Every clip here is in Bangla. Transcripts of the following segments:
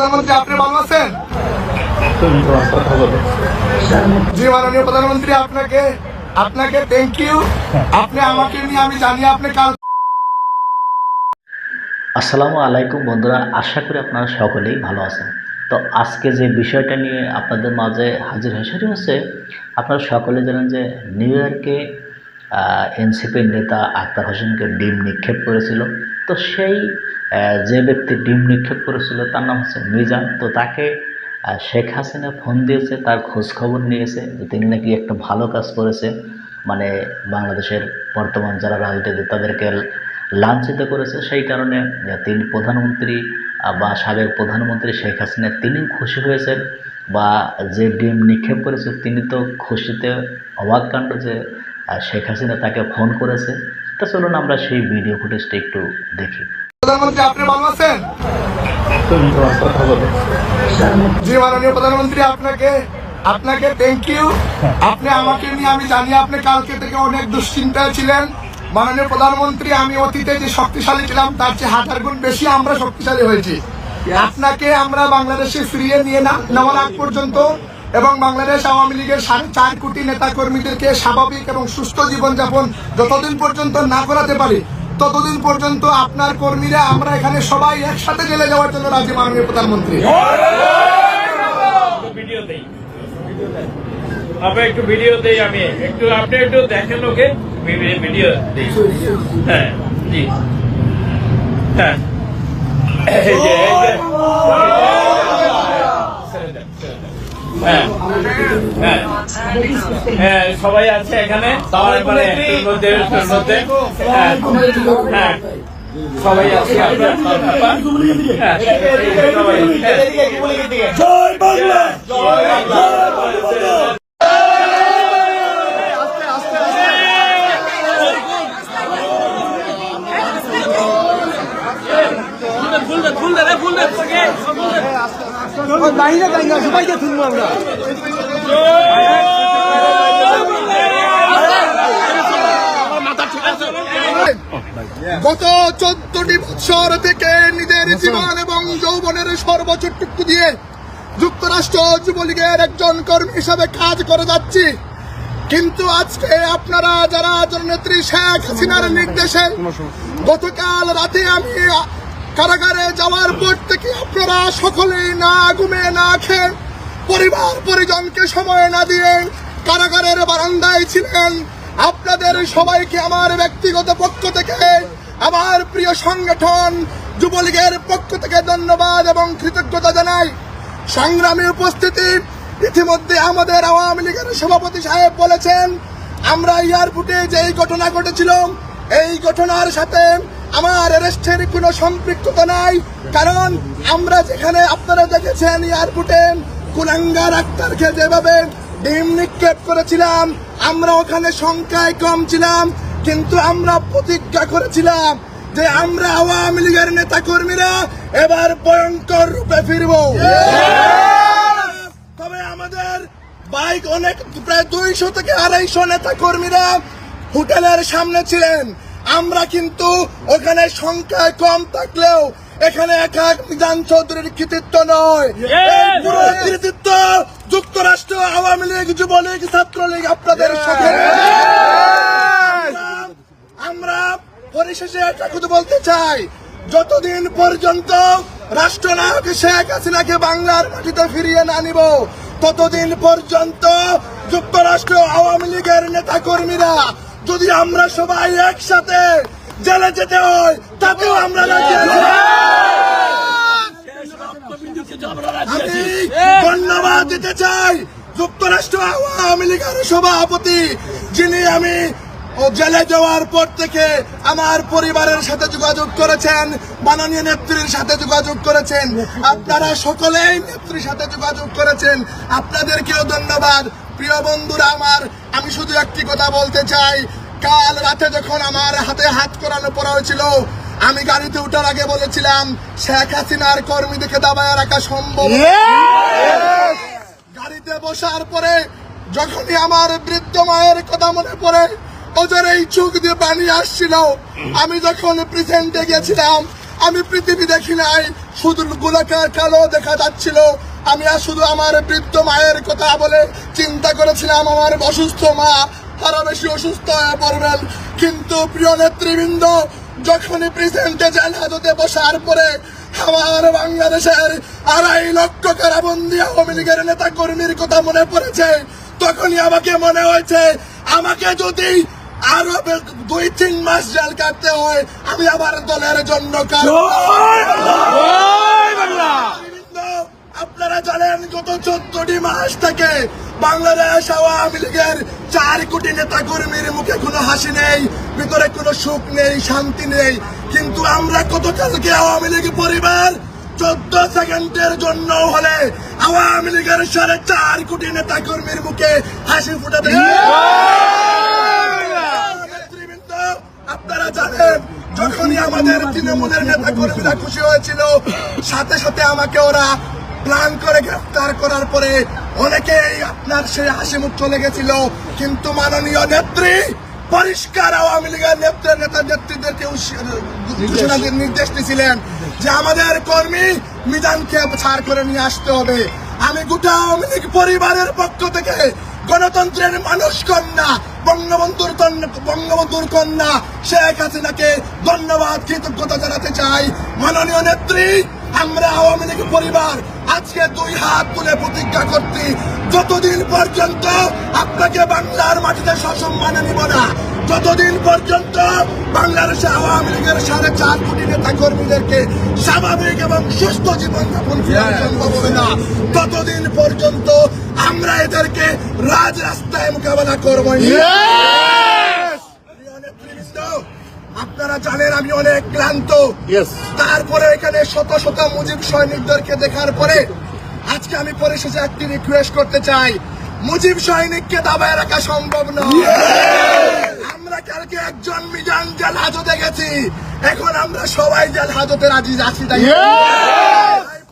প্রধানমন্ত্রী, আপনি ভালো আছেন? জি, মাননীয় প্রধানমন্ত্রী, আপনাকে আপনাকে থ্যাংক ইউ আপনি আমাকে নিয়ে, আমি জানি আপনি কাল আসসালামু আলাইকুম বন্ধুরা, আশা করি আপনারা সকলেই ভালো আছেন। তো আজকে যে বিষয়টা নিয়ে আপনাদের মাঝে হাজির হয়ে সেটা হচ্ছে আপনারা সকলে জানেন যে নিউ ইয়র্কে এনসিপির নেতা আক্তার হোসেনকে ডিম নিক্ষেপ করেছিল। তো সেই যে ব্যক্তি ডিম নিক্ষেপ করেছিল, তার নাম হচ্ছে মিজান। তো তাকে শেখ হাসিনা ফোন দিয়েছে, তার খোঁজ খবর নিয়েছে যে তিনি নাকি একটা ভালো কাজ করেছে। মানে বাংলাদেশের বর্তমান যারা রাজনীতি তাদেরকে লাঞ্ছিত করেছে। সেই কারণে তিনি প্রধানমন্ত্রী বা সাবেক প্রধানমন্ত্রী শেখ হাসিনা, তিনি খুশি হয়েছেন। বা যে ডিম নিক্ষেপ করেছে, তিনি তো খুশিতে অবাক কাণ্ড যে শেখ হাসিনা তাকে ফোন করেছে। তা চলুন আমরা সেই ভিডিও ফুটেজটা একটু দেখি। প্রধানমন্ত্রী, আপনি ভালো আছেন? জি, মাননীয় প্রধানমন্ত্রী, আপনাকে আপনাকে থ্যাংক ইউ আপনি আমাকে নিয়ে, আমি জানি আপনি কালকে থেকে অনেক দুশ্চিন্তায় ছিলেন। মাননীয় প্রধানমন্ত্রী, আমি অতীতে যে শক্তিশালী ছিলাম, তার চেয়ে হাজার গুণ বেশি আমরা শক্তিশালী হয়েছি। আপনাকে আমরা বাংলাদেশে ফিরিয়ে নিয়ে নেওয়ার আগ পর্যন্ত এবং বাংলাদেশ আওয়ামী লীগের সাড়ে চার কোটি নেতা কর্মীদেরকে স্বাভাবিক এবং সুস্থ জীবনযাপন যতদিন পর্যন্ত না করাতে পারি ততদিন পর্যন্ত আপনার কর্মীরা আমরা এখানে সবাই একসাথে জেলে যাওয়ার জন্য রাজি মাননীয় প্রধানমন্ত্রী। আমরা একটু ভিডিও দেই আমি। একটু আপনি একটু দেখেন ওকে। ভিডিও দেই। হ্যাঁ জি। হ্যাঁ। হ্যাঁ হ্যাঁ। হ্যাঁ সবাই আছে এখানে? হ্যাঁ হ্যাঁ। সবাই আছে আপনার? জয় বাংলা। সবাইকে শুনব আমরা। গত চোদ্দটি বছর থেকে নিজের জীবন এবং যৌবনের সর্বোচ্চটুকু দিয়ে যুক্তরাষ্ট্র যুবলীগের একজন কর্মী হিসাবে কাজ করে যাচ্ছি। কিন্তু আজকে আপনারা যারা জননেত্রী শেখ হাসিনার নির্দেশে গতকাল রাতে আমি কারাগারে যাওয়ার পর থেকে আপনারা সকলেই না ঘুমে, না খেয়ে পরিবার, পরিজনকে সময় না দিয়ে কারাগারের বারান্দায় ছিলেন। আপনাদের সবাইকে আমার ব্যক্তিগত পক্ষ থেকে, আমার প্রিয় সংগঠন যুবলীগের পক্ষ থেকে ধন্যবাদ এবং কৃতজ্ঞতা জানাই। সংগ্রামী উপস্থিতি, ইতিমধ্যে আমাদের আওয়ামী লীগের সভাপতি সাহেব বলেছেন, আমরা এয়ারপোর্টে যেই ঘটনা ঘটেছিল, এই ঘটনার সাথে আমার অ্যারেস্টের কোনো সম্পৃক্ততা নাই, কারণ আমরা যেখানে আপনারা দেখেছেন এয়ারপোর্টে কুলাঙ্গার আক্তারকে যেভাবে ডিম নিক্ষেপ করেছিলাম, আমরা ওখানে সংখ্যায় কম ছিলাম, কিন্তু আমরা প্রতিজ্ঞা করেছিলাম যে আমরা আওয়ামী লীগের নেতা কর্মীরা এবার ভয়ঙ্কর রূপে ফিরবো। তবে আমাদের বাইক অনেক, প্রায় দুইশো থেকে আড়াইশো নেতা কর্মীরা হোটেলের সামনে ছিলেন। আমরা কিন্তু ওখানে সংখ্যায় কম থাকলেও এখানে একা মিজান চৌধুরীর কৃতিত্ব নয়। পুরো কৃতিত্ব যুক্তরাষ্ট্র আওয়ামী লীগ যুবলীগ ছাত্রলীগ আপনাদের সাথে আমরা পরিশেষে একটা কথা বলতে চাই। যতদিন পর্যন্ত রাষ্ট্রনায়ক শেখ হাসিনাকে বাংলার মাটিতে ফিরিয়ে না নিব ততদিন পর্যন্ত যুক্তরাষ্ট্র আওয়ামী লীগের নেতা কর্মীরা যদি আমরা সবাই একসাথে জেলে যেতে হয় তাতেও আমরা। আমি ধন্যবাদ দিতে চাই যুক্তরাষ্ট্র আওয়ামী লীগের সভাপতি, যিনি আমি ও জেলে যাওয়ার পর থেকে আমার পরিবারের সাথে যোগাযোগ করেছেন, মাননীয় নেত্রীর সাথে যোগাযোগ করেছেন, আপনারা সকলেই নেত্রীর সাথে যোগাযোগ করেছেন আপনাদেরকেও ধন্যবাদ প্রিয় বন্ধুরা আমার, আমি শুধু একটি কথা বলতে চাই কাল রাতে যখন আমার হাতে হাত করানো পড়া হয়েছিল আমি গাড়িতে ওঠার আগে বলেছিলাম শেখ হাসিনার কর্মীদেরকে দাবায় রাখা সম্ভব গাড়িতে বসার পরে যখনই আমার বৃদ্ধ মায়ের কথা মনে পড়ে ওদের এই চোখ দিয়ে পানি আসছিল। আমি যখন প্রেজেন্টে গেছিলাম আমি পৃথিবী দেখি নাই শুধু গোলাকার কালো দেখা যাচ্ছিল। আমি আর শুধু আমার বৃদ্ধ মায়ের কথা বলে চিন্তা করেছিলাম আমার অসুস্থ মা আরও বেশি অসুস্থ হয়ে পড়বেন। কিন্তু প্রিয় নেতৃবৃন্দ যখনই প্রেসিডেন্টে জেল হাজতে বসার পরে আমার বাংলাদেশের আড়াই লক্ষ কারাবন্দি আওয়ামী লীগের নেতা কর্মীর কথা মনে পড়েছে তখনই আমাকে মনে হয়েছে আমাকে যদি আরও দুই তিন মাস জেল কাটতে হয় আমি আমার দলের জন্য আপনারা জানেন গত চোদ্দটি মাস থেকে বাংলাদেশ আওয়ামী লীগের চার কোটি নেতা কর্মীর মুখে কোনো হাসি নেই, ভিতরে কোনো সুখ নেই, শান্তি নেই। কিন্তু আমরা গতকালকে আওয়ামী লীগ পরিবার চোদ্দ সেকেন্ডের জন্য হলে আওয়ামী লীগের সাড়ে চার কোটি নেতা কর্মীর মুখে হাসি ফুটাতে আপনারা জানেন, যখনই আমাদের তৃণমূলের নেতা কর্মীরা খুশি হয়েছিল, সাথে সাথে আমাকে ওরা প্ল্যান করে গ্রেফতার করার পরে অনেকেই আপনার সেই হাসি মুখ চলে গেছিল। কিন্তু মাননীয় নেত্রী পরিষ্কার আওয়ামী লীগের নেত্রের নেতা নেত্রীদেরকে ঘোষণা নির্দেশ দিয়েছিলেন যে আমাদের কর্মী মিজানকে ছাড় করে নিয়ে আসতে হবে। আমি গোটা আওয়ামী লীগ পরিবারের পক্ষ থেকে গণতন্ত্রের মানুষ কন্যা বঙ্গবন্ধুর কন্যা বঙ্গবন্ধুর কন্যা শেখ হাসিনাকে ধন্যবাদ কৃতজ্ঞতা জানাতে চাই। মাননীয় নেত্রী আমরা আওয়ামী লীগ পরিবার আজকে দুই হাত তুলে প্রতিজ্ঞা করছি যতদিন পর্যন্ত আপনাকে বাংলার মাটিতে সসম্মানে নিব না যতদিন পর্যন্ত বাংলাদেশে আওয়ামী লীগের সাড়ে চার কোটি নেতা কর্মীদেরকে স্বাভাবিক এবং সুস্থ জীবনযাপন ফেরানো সম্ভব হবে না ততদিন পর্যন্ত আমরা এদেরকে রাজ রাস্তায় মোকাবেলা করব। আপনারা জানেন আমি অনেক ক্লান্ত। তারপরে এখানে শত শত মুজিব সৈনিকদেরকে দেখার পরে আজকে আমি পরিশেষে একটি রিকোয়েস্ট করতে চাই। মুজিব সৈনিককে দাবায় রাখা সম্ভব নয় আমরা কালকে একজন মিজান জেল হাজতে গেছি। এখন আমরা সবাই জেল হাজতে রাজি আছি তাই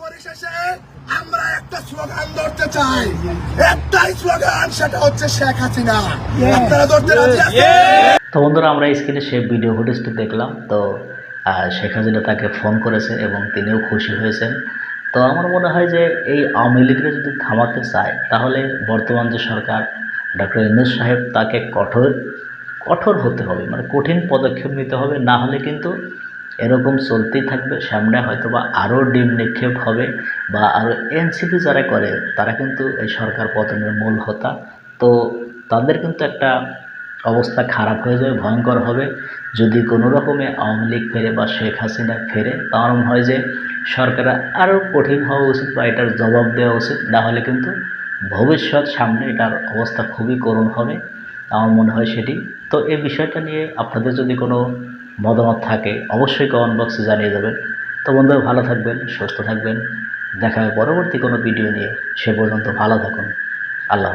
পরিশেষে আমরা একটা স্লোগান ধরতে চাই। একটাই স্লোগান সেটা হচ্ছে শেখ হাসিনা। আপনারা ধরতে রাজি আছেন? তো বন্ধুরা, আমরা স্ক্রিনে সেই ভিডিও ফুটেজটি দেখলাম। তো শেখ হাসিনা তাকে ফোন করেছে এবং তিনিও খুশি হয়েছেন। তো আমার মনে হয় যে এই আওয়ামী লীগকে যদি থামাতে চায়, তাহলে বর্তমান যে সরকার ডক্টর ইউনুস সাহেব তাকে কঠোর কঠোর হতে হবে। মানে কঠিন পদক্ষেপ নিতে হবে। না হলে কিন্তু এরকম চলতেই থাকবে। সামনে হয়তো বা আরও ডিম নিক্ষেপ হবে বা আরও এনসিপি যারা করে, তারা কিন্তু এই সরকার পতনের মূল হোতা। তো তাদের কিন্তু একটা অবস্থা খারাপ হয়ে যাবে ভয়ঙ্কর হবে। যদি কোনো রকমে আওয়ামী লীগ ফেরে বা শেখ হাসিনা ফেরে, তার মনে হয় যে সরকার আরও কঠিন হওয়া উচিত বা এটার জবাব দেওয়া উচিত না হলে কিন্তু ভবিষ্যৎ সামনে এটার অবস্থা খুবই করুণ হবে। আমার মনে হয় সেটি। তো এই বিষয়টা নিয়ে আপনাদের যদি কোনো মতামত থাকে, অবশ্যই কমেন্ট বক্সে জানিয়ে দেবেন। তো বন্ধুরা, ভালো থাকবেন, সুস্থ থাকবেন। দেখা হবে পরবর্তী কোনো ভিডিও নিয়ে। সে পর্যন্ত ভালো থাকুন। আল্লাহ